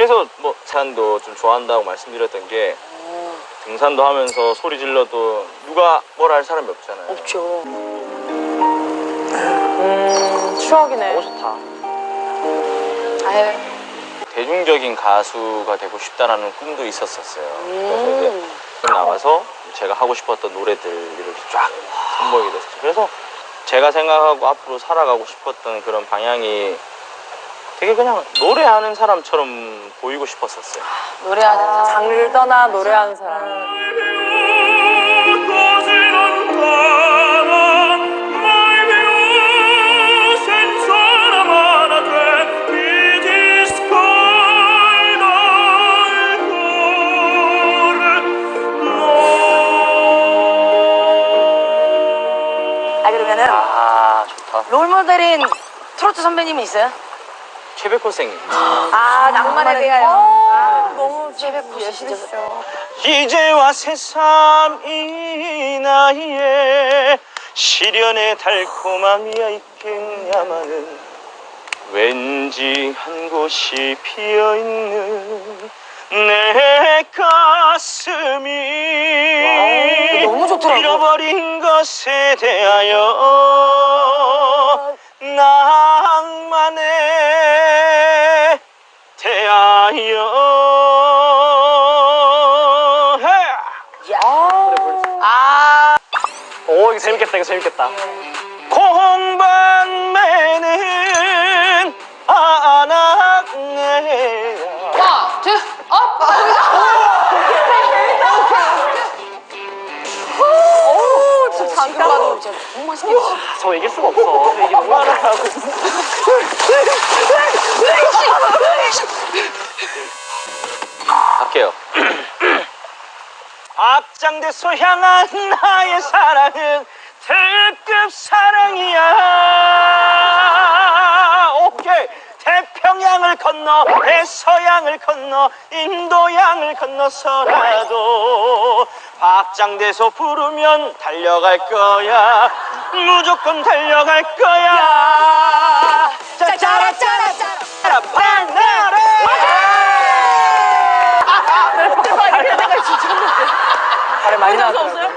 그래서 뭐 산도 좀 좋아한다고 말씀드렸던 게 등산도 하면서 소리 질러도 누가 뭐라 할 사람이 없잖아요. 없죠. 음, 추억이네. 너무 좋다. 아유. 대중적인 가수가 되고 싶다라는 꿈도 있었었어요. 그래서 이제 음. 나가서 제가 하고 싶었던 노래들 이렇게 쫙 선보이게 됐어요. 그래서 제가 생각하고 앞으로 살아가고 싶었던 그런 방향이 되게 그냥 노래하는 사람처럼 보이고 싶었었어요. 노래하는 사람. 장르를 떠나 노래하는 사람. 아 그러면은 아 좋다. 롤모델인 트로트 선배님이 있어요? 최백호 선생님. 아 낭만에 대하여. 아, 너무 최백호 씨 진짜. 이제와 새삼 이 나이에 시련의 달콤함이야 있겠냐마는 왠지 한 곳이 비어있는 내 가슴이 와, 너무 좋더라고. 잃어버린 것에 대하여 해! 아 오, 이거 재밌겠다, 이거 재밌겠다. 공방매는 안악내야 원, 투, 업! 오, 진짜 방금 장난. 봐도 진짜 너무 맛있겠지. 저 이길 수가 없어. 저 이게 너무. 할게요 앞장대서 향한 나의 사랑은 특급 사랑이야. 오케이. 태평양을 건너 대서양을 건너 인도양을 건너서라도 박장대소 부르면 달려갈 거야. 무조건 달려갈 거야 발에 많이 나왔어요.